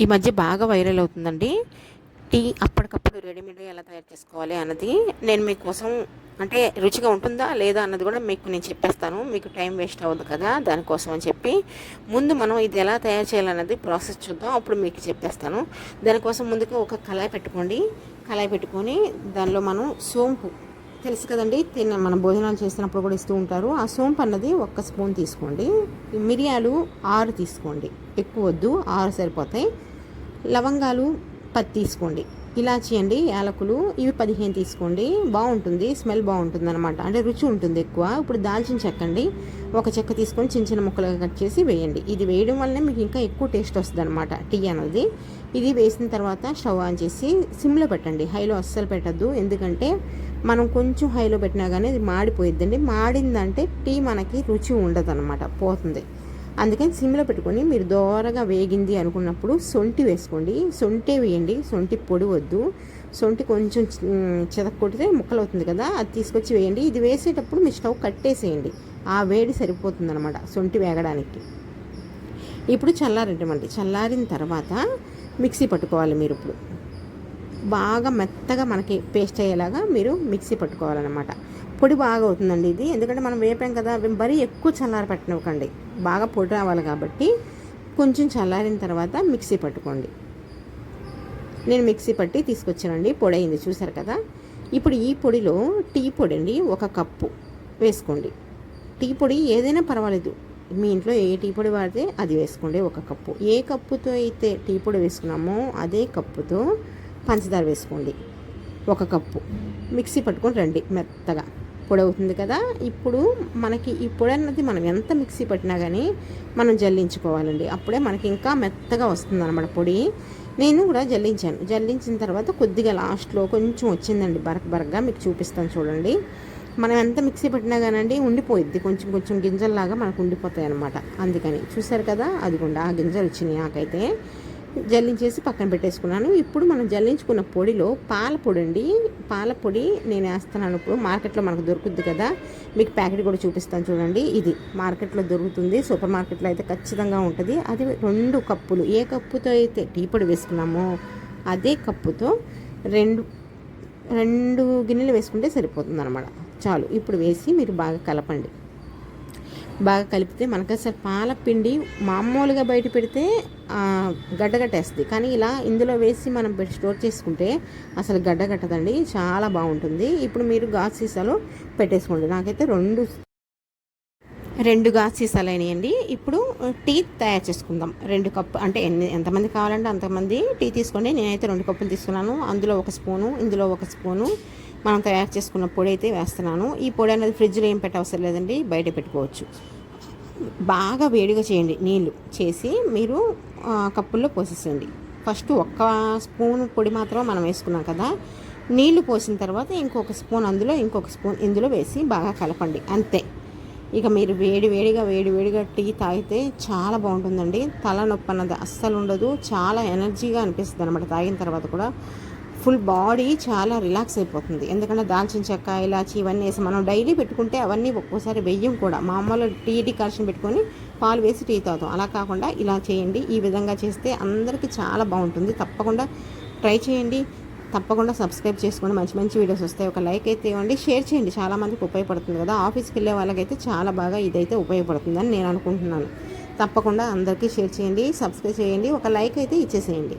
ఈ మధ్య బాగా వైరల్ అవుతుందండి. టీ అప్పటికప్పుడు రెడీమేడ్గా ఎలా తయారు చేసుకోవాలి అన్నది నేను మీకోసం అంటే రుచిగా ఉంటుందా లేదా అన్నది కూడా మీకు నేను చెప్పేస్తాను. మీకు టైం వేస్ట్ అవ్వదు కదా దానికోసం అని చెప్పి. ముందు మనం ఇది ఎలా తయారు చేయాలన్నది ప్రాసెస్ చూద్దాం. అప్పుడు మీకు చెప్పేస్తాను. దానికోసం ముందుగా ఒక కళాయి పెట్టుకోండి. కళాయి పెట్టుకొని దానిలో మనం సోంపు తెలుసు కదండి తిన్న మనం భోజనాలు చేసినప్పుడు కూడా ఇస్తూ ఉంటారు. ఆ సోంపు అన్నది ఒక్క స్పూన్ తీసుకోండి. మిరియాలు ఆరు తీసుకోండి. ఎక్కువ వద్దు ఆరు సరిపోతాయి. లవంగాలు పది తీసుకోండి. ఇలాచి అండి యాలకులు ఇవి పదిహేను తీసుకోండి. బాగుంటుంది స్మెల్ బాగుంటుంది అనమాట అంటే రుచి ఉంటుంది ఎక్కువ. ఇప్పుడు దాల్చిన చెక్క అండి ఒక చెక్క తీసుకొని చిన్న చిన్న ముక్కలుగా కట్ చేసి వేయండి. ఇది వేయడం వల్లనే మీకు ఇంకా ఎక్కువ టేస్ట్ వస్తుంది అనమాట టీ అనేది ఇది వేసిన తర్వాత స్టవ్ ఆన్ చేసి సిమ్లో పెట్టండి. హైలో అస్సలు పెట్టద్దు. ఎందుకంటే మనం కొంచెం హైలో పెట్టినా కానీ అది మాడిపోయిద్దండి. మాడిందంటే టీ మనకి రుచి ఉండదు అనమాట పోతుంది. అందుకని సిమ్లో పెట్టుకొని మీరు దోరగా వేగింది అనుకున్నప్పుడు సొంటి వేసుకోండి. సొంటే వేయండి. సొంటి పొడి వద్దు. సొంటి కొంచెం చెదక్కొడితే ముక్కలు అవుతుంది కదా అది తీసుకొచ్చి వేయండి. ఇది వేసేటప్పుడు మీ స్టవ్ కట్టేసేయండి. ఆ వేడి సరిపోతుంది అనమాట సొంటి వేగడానికి. ఇప్పుడు చల్లారటమండి చల్లారిన తర్వాత మిక్సీ పట్టుకోవాలి మీరు ఇప్పుడు. బాగా మెత్తగా మనకి పేస్ట్ అయ్యేలాగా మీరు మిక్సీ పట్టుకోవాలన్నమాట. పొడి బాగా అవుతుందండి ఇది. ఎందుకంటే మనం వేపాం కదా మరీ ఎక్కువ చల్లారి పెట్టనివ్వకండి. బాగా పొడి రావాలి కాబట్టి కొంచెం చల్లారిన తర్వాత మిక్సీ పట్టుకోండి. నేను మిక్సీ పట్టి తీసుకొచ్చానండి. పొడి అయింది చూసారు కదా. ఇప్పుడు ఈ పొడిలో టీ పొడి అండి ఒక కప్పు వేసుకోండి. టీ పొడి ఏదైనా పర్వాలేదు. మీ ఇంట్లో ఏ టీ పొడి వాడితే అది వేసుకోండి ఒక కప్పు. ఏ కప్పుతో అయితే టీ పొడి వేసుకున్నామో అదే కప్పుతో పంచదార వేసుకోండి. ఒక కప్పు. మిక్సీ పట్టుకొని రండి మెత్తగా. పొడి అవుతుంది కదా. ఇప్పుడు మనకి ఈ పొడి అన్నది మనం ఎంత మిక్సీ పట్టినా కానీ మనం జల్లించుకోవాలండి. అప్పుడే మనకి ఇంకా మెత్తగా వస్తుంది అనమాట పొడి. నేను కూడా జల్లించాను. జల్లించిన తర్వాత కొద్దిగా లాస్ట్లో కొంచెం వచ్చిందండి. బరక్ బరక్గా మీకు చూపిస్తాను చూడండి. మనం ఎంత మిక్సీ పెట్టినా కానండి ఉండిపోయిద్ది. కొంచెం కొంచెం గింజల్లాగా మనకు ఉండిపోతాయి అనమాట అందుకని చూసారు కదా? అదిగుండా ఆ గింజలు వచ్చినాయి నాకైతే జల్లించేసి పక్కన పెట్టేసుకున్నాను. ఇప్పుడు మనం జల్లించుకున్న పొడిలో పాల పొడి అండి పాల పొడి నేను వేస్తున్నాను ఇప్పుడు. మార్కెట్లో మనకు దొరుకుద్ది కదా. మీకు ప్యాకెట్ కూడా చూపిస్తాను చూడండి. ఇది మార్కెట్లో దొరుకుతుంది. సూపర్ మార్కెట్లో అయితే ఖచ్చితంగా ఉంటుంది. అది రెండు కప్పులు. ఏ కప్పుతో అయితే టీ పొడి వేసుకున్నామో అదే కప్పుతో రెండు రెండు గిన్నెలు వేసుకుంటే సరిపోతుంది అనమాట చాలు. ఇప్పుడు వేసి మీరు బాగా కలపండి. బాగా కలిపితే మనకి అసలు పాలపిండి మామూలుగా బయట పెడితే గడ్డగట్టేస్తుంది కానీ ఇలా ఇందులో వేసి మనం స్టోర్ చేసుకుంటే అసలు గడ్డగట్టదండి చాలా బాగుంటుంది. ఇప్పుడు మీరు గాజు సీసాలో పెట్టేసుకోండి. నాకైతే రెండు రెండు గాజు సీసాలు అయినాయండి. ఇప్పుడు టీ తయారు చేసుకుందాం. రెండు కప్పు అంటే ఎన్ని ఎంతమంది కావాలంటే అంతమంది టీ తీసుకోండి. నేనైతే రెండు కప్పులు తీసుకున్నాను. అందులో ఒక స్పూను ఇందులో ఒక స్పూను మనం తయారు చేసుకున్న పొడి అయితే వేస్తున్నాను. ఈ పొడి అనేది ఫ్రిడ్జ్లో ఏం పెట్టవసరం లేదండి బయట పెట్టుకోవచ్చు. బాగా వేడిగా చేయండి నీళ్ళు చేసి మీరు కప్పుల్లో పోసేసేయండి. ఫస్ట్ ఒక్క స్పూన్ పొడి మాత్రం మనం వేసుకున్నాం కదా నీళ్ళు పోసిన తర్వాత ఇంకొక స్పూన్ అందులో ఇంకొక స్పూన్ ఇందులో వేసి బాగా కలపండి అంతే. ఇక మీరు వేడి వేడిగా వేడి వేడిగా టీ తాగితే చాలా బాగుంటుందండి. తలనొప్పి అన్నది అస్సలు ఉండదు చాలా ఎనర్జీగా అనిపిస్తుంది అనమాట తాగిన తర్వాత కూడా. ఫుల్ బాడీ చాలా రిలాక్స్ అయిపోతుంది. ఎందుకంటే దాల్చిన చెక్క ఇలాచి ఇవన్నీ వేసి మనం డైలీ పెట్టుకుంటే అవన్నీ ఒక్కోసారి వెయ్యం కూడా. మామూలు టీ డికాషన్ పెట్టుకొని పాలు వేసి టీ తాగుతాం. అలా కాకుండా ఇలా చేయండి. ఈ విధంగా చేస్తే అందరికీ చాలా బాగుంటుంది. తప్పకుండా ట్రై చేయండి. తప్పకుండా సబ్స్క్రైబ్ చేసుకోండి మంచి మంచి వీడియోస్ వస్తాయి. ఒక లైక్ అయితే ఇవ్వండి. షేర్ చేయండి. చాలామందికి ఉపయోగపడుతుంది కదా. ఆఫీస్కి వెళ్ళే వాళ్ళకైతే చాలా బాగా ఇదైతే ఉపయోగపడుతుందని నేను అనుకుంటున్నాను. తప్పకుండా అందరికీ షేర్ చేయండి. సబ్స్క్రైబ్ చేయండి. ఒక లైక్ అయితే ఇచ్చేసేయండి.